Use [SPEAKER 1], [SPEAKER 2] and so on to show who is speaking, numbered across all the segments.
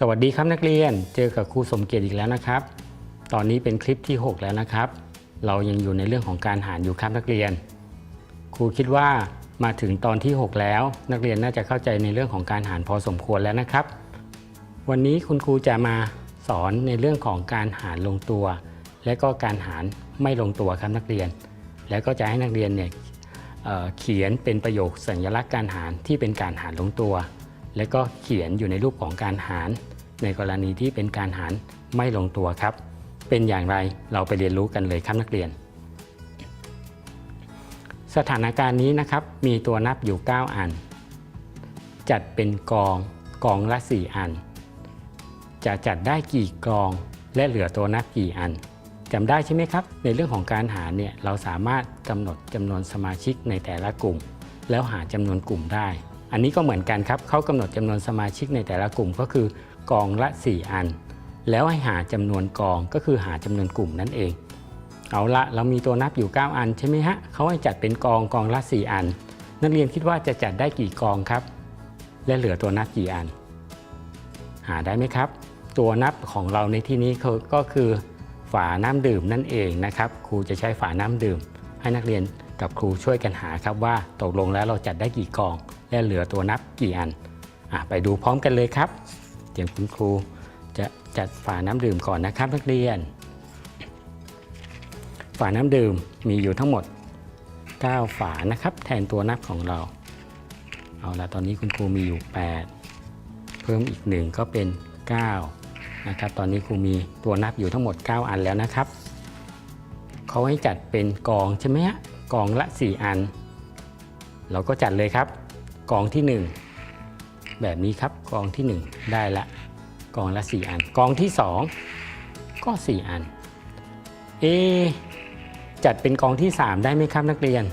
[SPEAKER 1] สวัสดีครับนักเรียน เจอกับครูสมเกียรติอีกแล้วนะครับ ตอนนี้เป็นคลิปที่ 6 แล้วนะครับ เรายังอยู่ในเรื่องของการหารอยู่ครับนักเรียน ครูคิดว่ามาถึงตอนที่ 6 แล้ว นักเรียนน่าจะเข้าใจในเรื่องของการหารพอสมควรแล้วนะครับ วันนี้คุณครูจะมาสอนในเรื่องของการหารลงตัว และก็การหารไม่ลงตัวครับนักเรียน แล้วก็จะให้นักเรียนเนี่ยเเขียนเป็นประโยคสัญลักษณ์การหารที่เป็นการหารลงตัวและก็เขียนอยู่ในรูปของการหาร ในกรณีที่เป็นการหารไม่ลงตัวครับ เป็นอย่างไรเราไปเรียนรู้กันเลยครับนักเรียน สถานการณ์นี้นะครับมีตัวนับอยู่ 9 อัน จัดเป็นกองกองละ 4 อัน จะจัดได้กี่กองและเหลือตัวนับกี่อันจำได้ใช่ไหมครับ ในเรื่องของการหารเนี่ยเราสามารถกำหนดจำนวนสมาชิกในแต่ละกลุ่ม แล้วหาจำนวนกลุ่มได้ อันนี้ก็เหมือนกันครับเขากำหนดจำนวนสมาชิกในแต่ละกลุ่มก็คือ กองละ 4 อัน แล้วให้หาจำนวนกองก็คือหาจำนวนกลุ่มนั่นเอง เอาละเรามีตัวนับอยู่ 9 อันใช่ไหมฮะเขาให้จัดเป็นกองกองละ 4 อัน นักเรียนคิดว่าจะจัดได้กี่กองครับ และเหลือตัวนับกี่อัน หาได้ไหมครับ ตัวนับของเราในที่นี้ก็คือฝาน้ำดื่มนั่นเองนะครับ ครูจะใช้ฝาน้ำดื่ม ให้นักเรียนกับครูช่วยกันหาครับว่าตกลงแล้วเราจัดได้กี่กอง และเหลือตัวนับกี่อันอไปดูพร้อมกันเลยครับ เดี๋ยวคุณครูจะจัดฝาน้ำดื่มก่อนนะครับนักเรียน ฝาน้ำดื่มมีอยู่ทั้งหมด 9 ฝานะครับ แทนตัวนับของเรา เอาละตอนนี้คุณครูมีอยู่ 8 เพิ่มอีก 1 ก็เป็น 9 นะครับ ตอนนี้ครูมีตัวนับอยู่ทั้งหมด 9 อันแล้วนะครับเขาให้จัดเป็นกองใช่ไหมฮะกองละ 4 อัน เราก็จัดเลยครับ กองที่ 1 แบบนี้ครับกองที่ 1 ได้ละกองละ 4 อัน กองที่ 2 ก็ 4 อันเอจัดเป็นกองที่ 3 ได้ไหมครับนักเรียน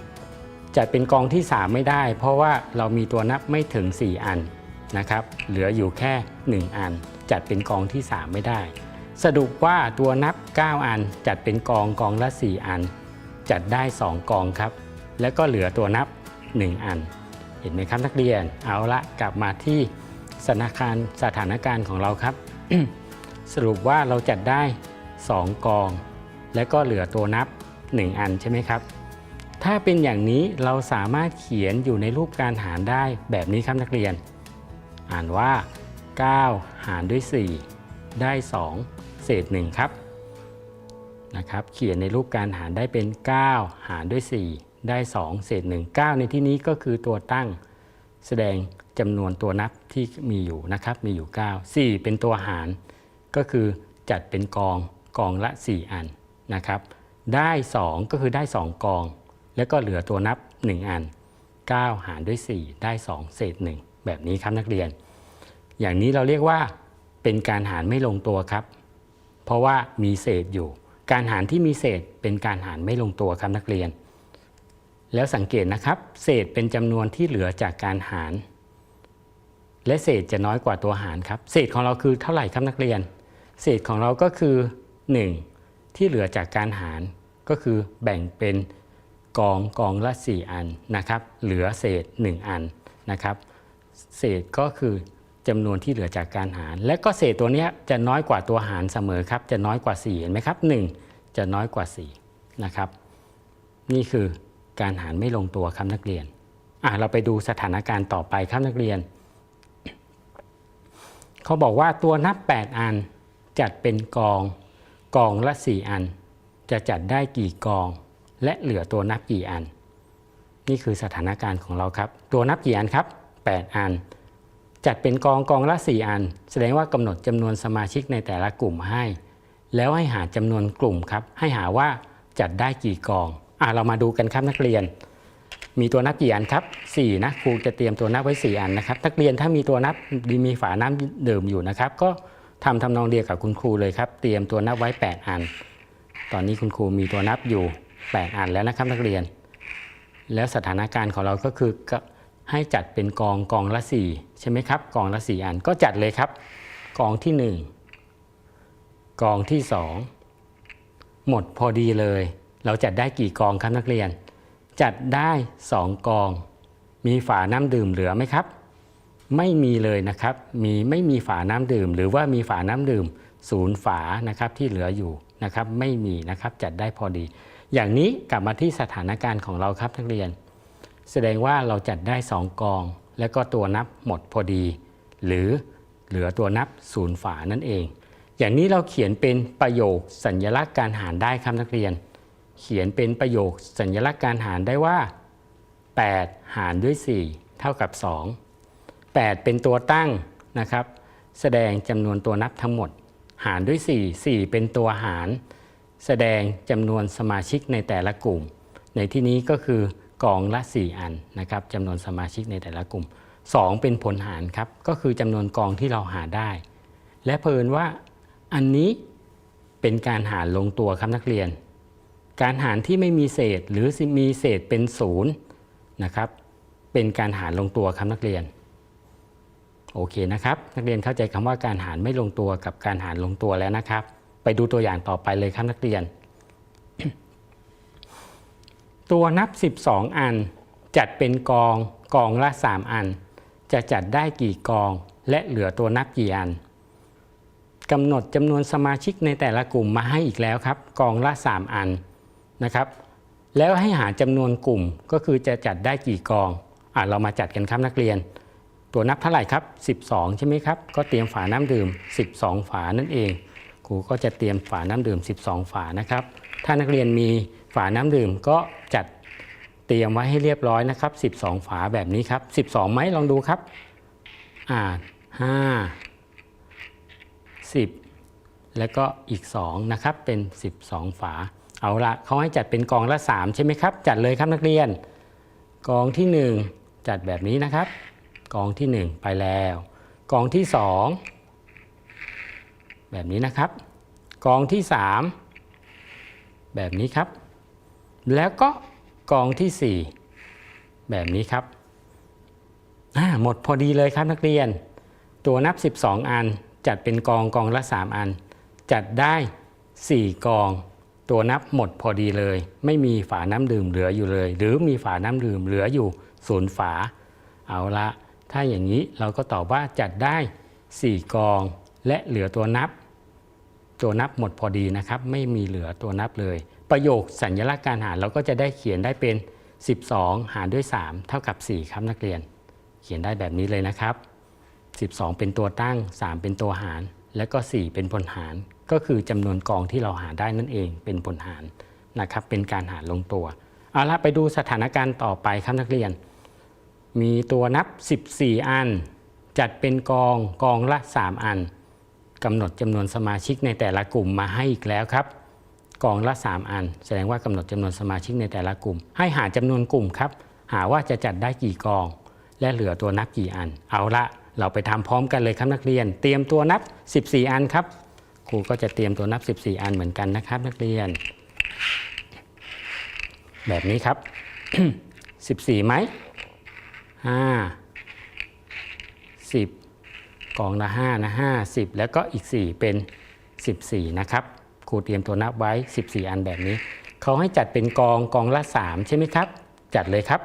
[SPEAKER 1] จัดเป็นกองที่ 3 ไม่ได้ เพราะว่าเรามีตัวนับไม่ถึง 4 อันนะครับเหลืออยู่แค่ 1 อัน จัดเป็นกองที่ 3 ไม่ได้ สรุปว่าตัวนับ 9 อัน จัดเป็นกองกองละ 4 อัน จัดได้ 2 กองครับ แล้วก็เหลือตัวนับ 1 อัน เห็นไหมครับนักเรียน เอาละกลับมาที่สถานการณ์สถานการณ์ของเราครับ สรุปว่าเราจัดได้ 2 กอง และก็เหลือตัวนับ 1 อันใช่ไหมครับ ถ้าเป็นอย่างนี้เราสามารถเขียนอยู่ในรูปการหารได้แบบนี้ครับนักเรียน อ่านว่า 9 หารด้วย 4 ได้ 2 เศษ 1 ครับนะครับ เขียนในรูปการหารได้เป็น 9 หารด้วย 4 ได้ 2 เศษ 1 9 ในที่นี้ก็คือตัวตั้งแสดงจำนวนตัวนับที่มีอยู่นะครับ มีอยู่ 9 4 เป็นตัวหาร ก็คือจัดเป็นกองกองละ 4 อันนะครับ ได้ 2 ก็คือได้ 2 กอง แล้วก็เหลือตัวนับ 1 อัน 9 หารด้วย 4 ได้ 2 เศษ 1 แบบนี้ครับนักเรียน อย่างนี้เราเรียกว่าเป็นการหารไม่ลงตัวครับ เพราะว่ามีเศษอยู่ การหารที่มีเศษเป็นการหารไม่ลงตัวครับนักเรียน แล้วสังเกตนะครับ เศษเป็นจำนวนที่เหลือจากการหาร และเศษจะน้อยกว่าตัวหารครับ เศษของเราคือเท่าไหร่ครับนักเรียน เศษของเราก็คือ 1 ที่เหลือจากการหาร ก็คือแบ่งเป็นกองกองละ 4 อันนะครับ เหลือเศษ 1 อันนะครับ เศษก็คือจำนวนที่เหลือจากการหาร และก็เศษตัวนี้จะน้อยกว่าตัวหารเสมอครับ จะน้อยกว่า4เห็นไหมครับ 1 จะน้อยกว่า4นะครับ นี่คือ การหารไม่ลงตัวครับนักเรียนอะเราไปดูสถานการณ์ต่อไปครับนักเรียน เขาบอกว่าตัวนับ 8 อันจัดเป็นกอง กองละ 4 อัน จะจัดได้กี่กอง และเหลือตัวนับกี่อัน นี่คือสถานการณ์ของเราครับ ตัวนับกี่อันครับ 8 อัน จัดเป็นกองกองละ 4 อัน แสดงว่ากำหนดจำนวนสมาชิกในแต่ละกลุ่มให้ แล้วให้หาจำนวนกลุ่มครับ ให้หาว่าจัดได้กี่กอง เรามาดูกันครับนักเรียน มีตัวนับกี่อันครับ4นะครูจะเตรียมตัวนับไว้ 4 อันนะครับ นักเรียนถ้ามีตัวนับมีฝาน้ำดื่มอยู่นะครับ ก็ทำทำนองเดียวกับคุณครูเลยครับ เตรียมตัวนับไว้ 8 อัน ตอนนี้คุณครูมีตัวนับอยู่ 8 อันแล้วนะครับนักเรียน แล้วสถานการณ์ของเราก็คือก็ให้จัดเป็นกองกองละ 4 ใช่ไหมครับ กองละ 4 อันก็จัดเลยครับ กองที่ 1 กองที่ 2 หมดพอดีเลย เราจัดได้กี่กองครับนักเรียน จัดได้ 2 กอง มีฝาน้ำดื่มเหลือไหมครับ ไม่มีเลยนะครับ มีไม่มีฝาน้ำดื่ม หรือว่ามีฝาน้ำดื่มศูนย์ฝานะครับที่เหลืออยู่นะครับไม่มีนะครับจัดได้พอดี อย่างนี้กลับมาที่สถานการณ์ของเราครับนักเรียน แสดงว่าเราจัดได้ 2 กอง แล้วก็ตัวนับหมดพอดี หรือเหลือตัวนับศูนย์ฝานั่นเอง อย่างนี้เราเขียนเป็นประโยคสัญลักษณ์การหารได้ครับนักเรียน เขียนเป็นประโยคสัญลักษณ์การหารได้ว่า 8 หารด้วย 4 เท่ากับ 2 8 เป็นตัวตั้งนะครับ แสดงจำนวนตัวนับทั้งหมด หารด้วย 4 4 เป็นตัวหาร แสดงจำนวนสมาชิกในแต่ละกลุ่ม ในที่นี้ก็คือกองละ 4 อันนะครับจำนวนสมาชิกในแต่ละกลุ่ม 2 เป็นผลหารครับ ก็คือจำนวนกองที่เราหาได้ และเพลินว่าอันนี้เป็นการหารลงตัวครับนักเรียน การหารที่ไม่มีเศษหรือมีเศษเป็นศูนย์นะครับ เป็นการหารลงตัวครับนักเรียน โอเคนะครับ นักเรียนเข้าใจคำว่าการหารไม่ลงตัวกับการหารลงตัวแล้วนะครับ ไปดูตัวอย่างต่อไปเลยครับนักเรียน ตัวนับ 12 อัน จัดเป็นกองกองละ 3 อัน จะจัดได้กี่กอง และเหลือตัวนับกี่อันกำหนดจำนวนสมาชิกในแต่ละกลุ่มมาให้อีกแล้วครับ กองละ 3 อัน นะครับ แล้วให้หาจำนวนกลุ่มก็คือจะจัดได้กี่กองอะเรามาจัดกันครับนักเรียน ตัวนับเท่าไหร่ครับ 12 ใช่ไหมครับ ก็เตรียมฝาน้ำดื่ม 12 ฝานั่นเอง ครูก็จะเตรียมฝาน้ำดื่ม 12 ฝานะครับ ถ้านักเรียนมีฝาน้ำดื่มก็จัดเตรียมไว้ให้เรียบร้อยนะครับ 12 ฝาแบบนี้ครับ 12 ไหมลองดูครับอ่า5 10 แล้วก็อีก 2 นะครับ เป็น 12 ฝา เอาละเขาให้จัดเป็นกองละ 3 ใช่ไหมครับ จัดเลยครับนักเรียน กองที่ 1 จัดแบบนี้นะครับ กองที่ 1 ไปแล้ว กองที่ 2 แบบนี้นะครับ กองที่ 3 แบบนี้ครับ แล้วก็กองที่ 4 แบบนี้ครับอ่าหมดพอดีเลยครับนักเรียน ตัวนับ 12 อันจัดเป็นกองกองละ 3 อัน จัดได้ 4 กอง ตัวนับหมดพอดีเลย ไม่มีฝาน้ำดื่มเหลืออยู่เลย หรือมีฝาน้ำดื่มเหลืออยู่ศูนย์ฝา เอาละถ้าอย่างนี้เราก็ตอบว่าจัดได้ 4 กอง และเหลือตัวนับ ตัวนับหมดพอดีนะครับ ไม่มีเหลือตัวนับเลย ประโยคสัญลักษณ์การหารเราก็จะได้เขียนได้เป็น 12 หารด้วย 3 เท่ากับ 4 ครับนักเรียน เขียนได้แบบนี้เลยนะครับ 12 เป็นตัวตั้ง 3 เป็นตัวหาร และก็ 4 เป็นผลหาร ก็คือจำนวนกองที่เราหาได้นั่นเองเป็นผลหารนะครับเป็นการหารลงตัวเอาละไปดูสถานการณ์ต่อไปครับนักเรียน มีตัวนับ 14 อัน จัดเป็นกองกองละ 3 อันกำหนดจำนวนสมาชิกในแต่ละกลุ่มมาให้อีกแล้วครับ กองละ 3 อัน แสดงว่ากำหนดจำนวนสมาชิกในแต่ละกลุ่ม ให้หาจำนวนกลุ่มครับ หาว่าจะจัดได้กี่กอง และเหลือตัวนับกี่อัน เอาละเราไปทำพร้อมกันเลยครับนักเรียน เตรียมตัวนับ 14 อันครับ รูก็จะเตรียมตัวนับ 14 อันเหมือนกันนะครับ นักเรียน แบบนี้ครับ 14ไหม5 10 กองละ5นะ5 10 แล้วก็อีก 4 เป็น 14 นะครับครูเตรียมตัวนับไว้ 14 อันแบบนี้ เขาให้จัดเป็นกองกองละ 3 ใช่ไหมครับ จัดเลยครับ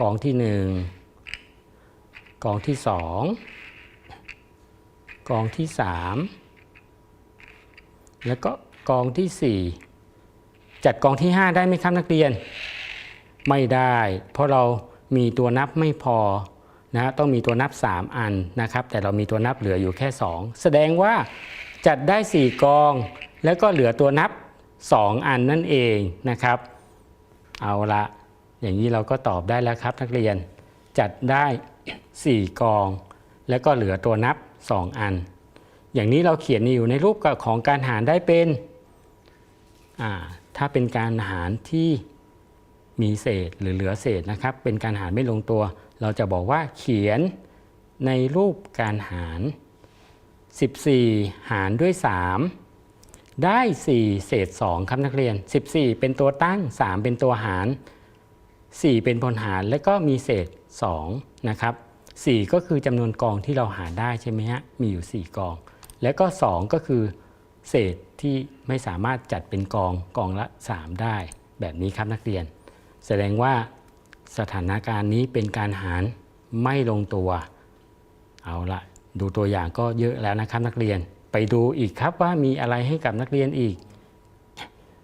[SPEAKER 1] กองที่ 1 กองที่ 2 กองที่ 3 แล้วก็กองที่ 4 จัดกองที่ 5 ได้ไหมครับนักเรียน ไม่ได้ เพราะเรามีตัวนับไม่พอนะต้องมีตัวนับ 3 อันนะครับ แต่เรามีตัวนับเหลืออยู่แค่ 2 แสดงว่าจัดได้ 4 กอง แล้วก็เหลือตัวนับ 2 อันนั่นเองนะครับ เอาละอย่างนี้เราก็ตอบได้แล้วครับนักเรียนจัดได้ 4 กอง แล้วก็เหลือตัวนับ 2 อัน อย่างนี้เราเขียนอยู่ในรูปของการหารได้เป็นถ้าเป็นการหารที่มีเศษหรือเหลือเศษนะครับ เป็นการหารไม่ลงตัว เราจะบอกว่าเขียนในรูปการหาร 14 หารด้วย 3 ได้ 4 เศษ 2 ครับนักเรียน 14 เป็นตัวตั้ง 3 เป็นตัวหาร 4 เป็นพลหารและก็มีเศษ 2 นะครับ 4 ก็คือจำนวนกองที่เราหารได้ใช่ไหมฮะ มีอยู่ 4 กอง แล้วก็ 2 ก็คือเศษที่ไม่สามารถจัดเป็นกองกองละ 3 ได้แบบนี้ครับนักเรียน แสดงว่าสถานการณ์นี้เป็นการหารไม่ลงตัว เอาละดูตัวอย่างก็เยอะแล้วนะครับนักเรียนไปดูอีกครับว่ามีอะไรให้กับนักเรียนอีก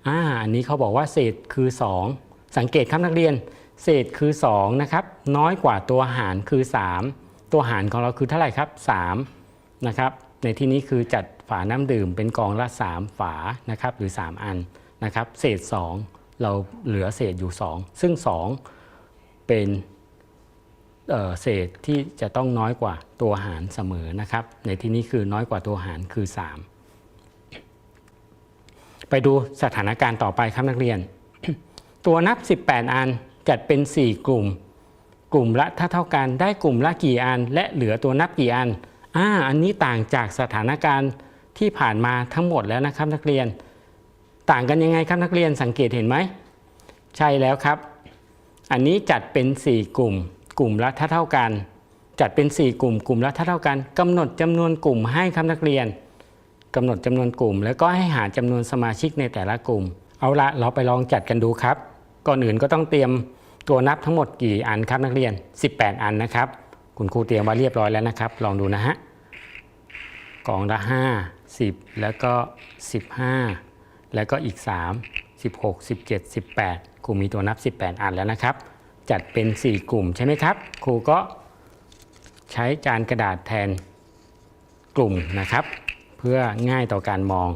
[SPEAKER 1] อ่าอันนี้เขาบอกว่าเศษคือ 2 สังเกตครับนักเรียน เศษคือ2นะครับน้อยกว่าตัวหารคือ 3 ตัวหารของเราคือเท่าไหร่ครับ3นะครับ ในที่นี้คือจัดฝาน้ำดื่มเป็นกองละ 3 ฝานะครับหรือ 3 อันนะครับเศษ 2 เราเหลือเศษอยู่ 2 ซึ่ง 2 เป็นเเศษที่จะต้องน้อยกว่าตัวหารเสมอนะครับ ในที่นี้คือน้อยกว่าตัวหารคือ 3 ไปดูสถานการณ์ต่อไปครับนักเรียน ตัวนับ 18 อันจัดเป็น 4 กลุ่ม กลุ่มละถ้าเท่ากันได้กลุ่มละกี่อัน และเหลือตัวนับกี่อัน อ่าอันนี้ต่างจากสถานการณ์ที่ผ่านมาทั้งหมดแล้วนะครับนักเรียน ต่างกันยังไงครับนักเรียนสังเกตเห็นไหม ใช่แล้วครับ อันนี้จัดเป็น 4 กลุ่ม กลุ่มละถ้าเท่ากัน จัดเป็น 4 กลุ่ม กลุ่มละถ้าเท่ากันกำหนดจำนวนกลุ่มให้ครับนักเรียนกำหนดจำนวนกลุ่ม แล้วก็ให้หาจำนวนสมาชิกในแต่ละกลุ่ม เอาละเราไปลองจัดกันดูครับ ก่อนอื่นก็ต้องเตรียมตัวนับทั้งหมดกี่อันครับนักเรียน 18 อันนะครับ คุณครูเตรียมไว้เรียบร้อยแล้วนะครับ ลองดูนะฮะกล่องละ5 10 แล้วก็ 15 แล้วก็อีก 3 16 17 18 ครูมีตัวนับ 18 อันแล้วนะครับ จัดเป็น 4 กลุ่มใช่ไหมครับ ครูก็ใช้จานกระดาษแทนกลุ่มนะครับ เพื่อง่ายต่อการมอง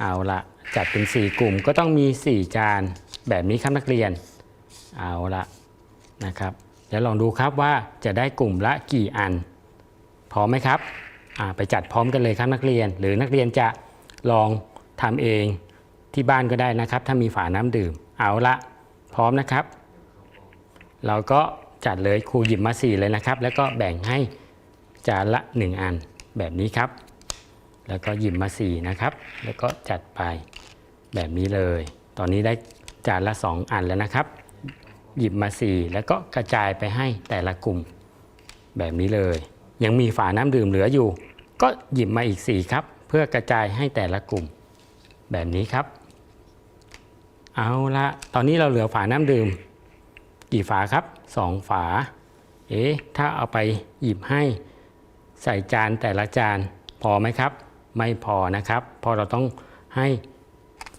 [SPEAKER 1] เอาละจัดเป็น 4 กลุ่มก็ต้องมี 4 จานแบบนี้ครับนักเรียน เอาละนะครับ ดี๋ยวลองดูครับว่าจะได้กลุ่มละกี่อัน พร้อมไหมครับ ไปจัดพร้อมกันเลยครับนักเรียน หรือนักเรียนจะลองทำเองที่บ้านก็ได้นะครับ ถ้ามีฝาน้ำดื่ม เอาละพร้อมนะครับ เราก็จัดเลยครูหยิบมาสี่เลยนะครับ แล้วก็แบ่งให้จานละ 1 อันแบบนี้ครับ แล้วก็หยิบมาสี่นะครับ แล้วก็จัดไปแบบนี้เลย ตอนนี้ได้จานละ 2 อันแล้วนะครับ หยิบมา 4 แล้วก็กระจายไปให้แต่ละกลุ่ม แบบนี้เลย ยังมีฝาน้ำดื่มเหลืออยู่ ก็หยิบมาอีก 4 ครับ เพื่อกระจายให้แต่ละกลุ่ม แบบนี้ครับ เอาละตอนนี้เราเหลือฝาน้ำดื่ม กี่ฝาครับ 2 ฝา เอ๊ะถ้าเอาไปหยิบให้ใส่จานแต่ละจานพอไหมครับ ไม่พอนะครับพราะเราต้องให้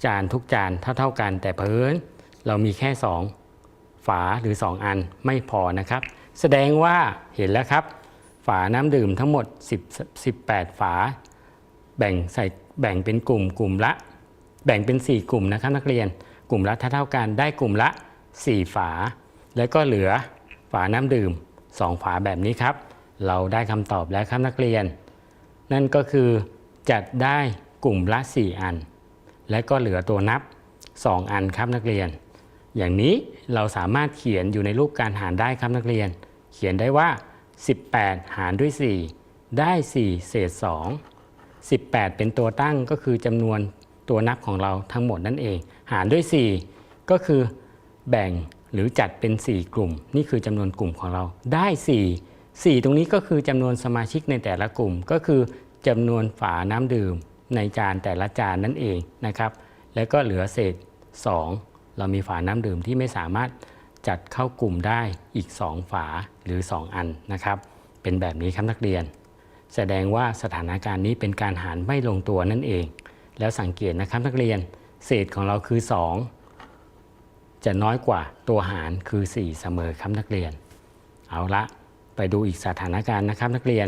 [SPEAKER 1] จานทุกจานเท่าเท่า ๆกันแต่เพิ่นเรามีแค่ 2 ฝาหรือ 2 อันไม่พอนะครับ แสดงว่าเห็นแล้วครับ ฝาน้ำดื่มทั้งหมด 10 18 ฝา แบ่งใส่แบ่งเป็นกลุ่มกลุ่มละ แบ่งเป็น 4 กลุ่มนะครับนักเรียน กลุ่มละเท่าเท่ากันได้กลุ่มละ 4 ฝา แล้วก็เหลือฝาน้ำดื่ม 2 ฝาแบบนี้ครับ เราได้คำตอบแล้วครับนักเรียน นั่นก็คือจัดได้กลุ่มละ 4 อัน และก็เหลือตัวนับ 2 อันครับนักเรียน อย่างนี้เราสามารถเขียนอยู่ในรูปการหารได้ครับนักเรียน เขียนได้ว่า 18 หารด้วย 4 ได้ 4 เศษ 2 18 เป็นตัวตั้งก็คือจำนวนตัวนับของเราทั้งหมดนั่นเอง หารด้วย 4 ก็คือแบ่งหรือจัดเป็น 4 กลุ่ม นี่คือจำนวนกลุ่มของเราได้ 4 4 ตรงนี้ก็คือจำนวนสมาชิกในแต่ละกลุ่ม ก็คือจำนวนฝาน้ำดื่มในจานแต่ละจานนั่นเองนะครับ แล้วก็เหลือเศษ 2 เรามีฝาน้ำดื่มที่ไม่สามารถจัดเข้ากลุ่มได้อีก 2 ฝาหรือ 2 อันนะครับ เป็นแบบนี้ครับนักเรียน แสดงว่าสถานการณ์นี้เป็นการหารไม่ลงตัวนั่นเอง แล้วสังเกตนะครับนักเรียนเศษของเราคือ 2 จะน้อยกว่าตัวหารคือ 4 เสมอครับนักเรียน เอาละไปดูอีกสถานการณ์นะครับนักเรียน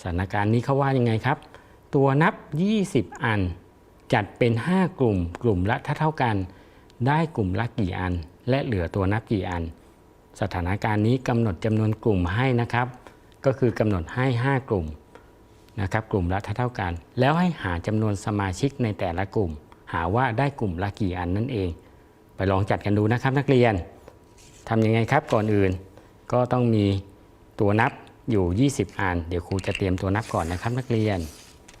[SPEAKER 1] สถานการณ์นี้เขาว่ายังไงครับ ตัวนับ 20 อันจัดเป็น 5 กลุ่ม กลุ่มละถ้าเท่ากัน ได้กลุ่มละกี่อัน และเหลือตัวนับกี่อัน สถานการณ์นี้กำหนดจำนวนกลุ่มให้นะครับ ก็คือกำหนดให้ 5 กลุ่มนะครับกลุ่มละเท่าเท่ากัน แล้วให้หาจำนวนสมาชิกในแต่ละกลุ่ม หาว่าได้กลุ่มละกี่อันนั่นเอง ไปลองจัดกันดูนะครับนักเรียนทำยังไงครับก่อนอื่น ก็ต้องมีตัวนับอยู่ 20 อัน เดี๋ยวครูจะเตรียมตัวนับก่อนนะครับนักเรียน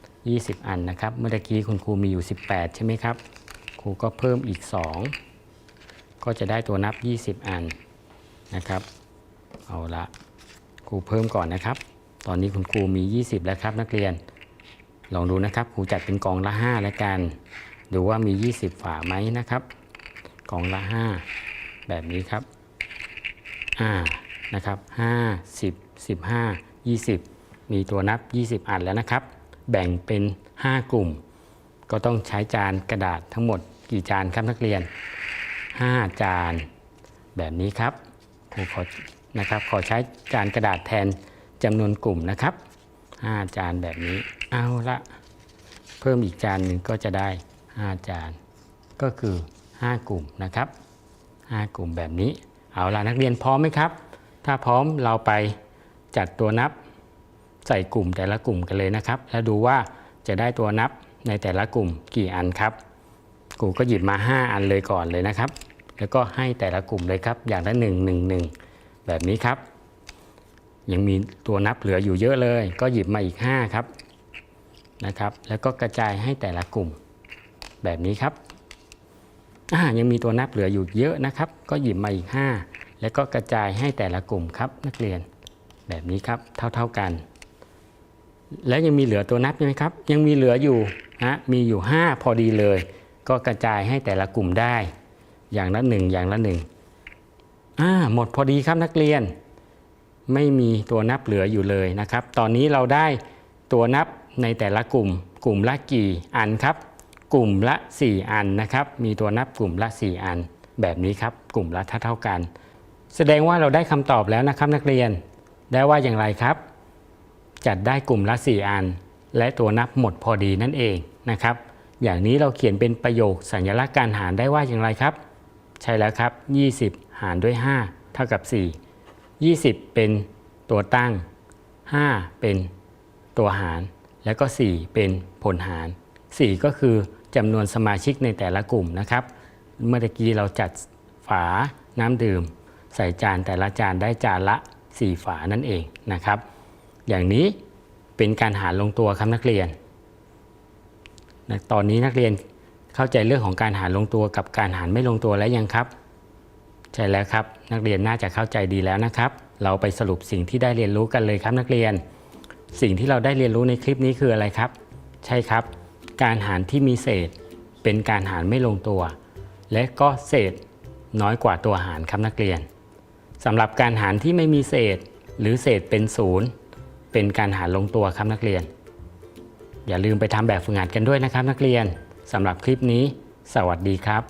[SPEAKER 1] 20 อันนะครับ เมื่อกี้คุณครูมีอยู่ 18 ใช่ไหมครับ ครูก็เพิ่มอีก 2 ก็จะได้ตัวนับ 20 อันนะครับ เอาละครูเพิ่มก่อนนะครับ ตอนนี้คุณครูมี 20 แล้วครับนักเรียน ลองดูนะครับครูจัดเป็นกองละ 5 แล้วกัน ดูว่ามี 20 ฝาไหมนะครับ กองละ 5 แบบนี้ครับอ่านะครับ5 10 15 20 มีตัวนับ 20 อันแล้วนะครับ แบ่งเป็น 5 กลุ่ม ก็ต้องใช้จานกระดาษทั้งหมดกี่จานครับนักเรียน 5 จานแบบนี้ครับครูขอนะครับขอใช้จานกระดาษแทนจำนวนกลุ่มนะครับ 5 จานแบบนี้เอาละเพิ่มอีกจานหนึ่งก็จะได้ 5 จาน ก็คือ 5 กลุ่มนะครับ 5 กลุ่มแบบนี้ เอาละนักเรียนพร้อมไหมครับ ถ้าพร้อมเราไปจัดตัวนับใส่กลุ่มแต่ละกลุ่มกันเลยนะครับ แล้วดูว่าจะได้ตัวนับ ในแต่ละกลุ่มกี่อันครับครูก็หยิบมา 5 อันเลยก่อนเลยนะครับ แล้วก็ให้แต่ละกลุ่มเลยครับ อย่างละ1 1 1 แบบนี้ครับ ยังมีตัวนับเหลืออยู่เยอะเลย ก็หยิบมาอีก 5 ครับนะครับ แล้วก็กระจายให้แต่ละกลุ่มแบบนี้ครับอ่ายังมีตัวนับเหลืออยู่เยอะนะครับ ก็หยิบมาอีก 5 แล้วก็กระจายให้แต่ละกลุ่มครับ นักเรียนแบบนี้ครับเท่า ๆกัน แล้วยังมีเหลือตัวนับใช่ไหมครับ ยังมีเหลืออยู่ ฮะมีอยู่ 5 พอดีเลย ก็กระจายให้แต่ละกลุ่มได้ อย่างละหนึ่งอย่างละหนึ่งอ่าหมดพอดีครับนักเรียน ไม่มีตัวนับเหลืออยู่เลยนะครับ ตอนนี้เราได้ตัวนับในแต่ละกลุ่ม กลุ่มละกี่อันครับ กลุ่มละ 4 อันนะครับ มีตัวนับกลุ่มละ 4 อัน แบบนี้ครับ กลุ่มละเท่าเท่ากัน แสดงว่าเราได้คำตอบแล้วนะครับนักเรียน ได้ว่าอย่างไรครับ จัดได้กลุ่มละ 4 อัน และตัวนับหมดพอดีนั่นเองนะครับ อย่างนี้เราเขียนเป็นประโยคสัญลักษณ์การหารได้ว่าอย่างไรครับ ใช่แล้วครับ 20 หารด้วย 5 เท่ากับ 4 20 เป็นตัวตั้ง 5 เป็นตัวหาร แล้วก็ 4 เป็นผลหาร 4 ก็คือจำนวนสมาชิกในแต่ละกลุ่มนะครับ เมื่อกี้เราจัดฝาน้ำดื่ม ใส่จานแต่ละจานได้จานละ 4 ฝานั่นเองนะครับ อย่างนี้ เป็นการหารลงตัวครับนักเรียนนะตอนนี้นักเรียนเข้าใจเรื่องของการหารลงตัวกับการหารไม่ลงตัวแล้วยังครับ ใช่แล้วครับ นักเรียนน่าจะเข้าใจดีแล้วนะครับ เราไปสรุปสิ่งที่ได้เรียนรู้กันเลยครับนักเรียน สิ่งที่เราได้เรียนรู้ในคลิปนี้คืออะไรครับ ใช่ครับ การหารที่มีเศษ เป็นการหารไม่ลงตัว และก็เศษน้อยกว่าตัวหารครับนักเรียนสำหรับการหารที่ไม่มีเศษ หรือเศษเป็นศูนย์ เป็นการหารลงตัวครับนักเรียน อย่าลืมไปทำแบบฝึกหัดกันด้วยนะครับนักเรียนสำหรับคลิปนี้ สวัสดีครับ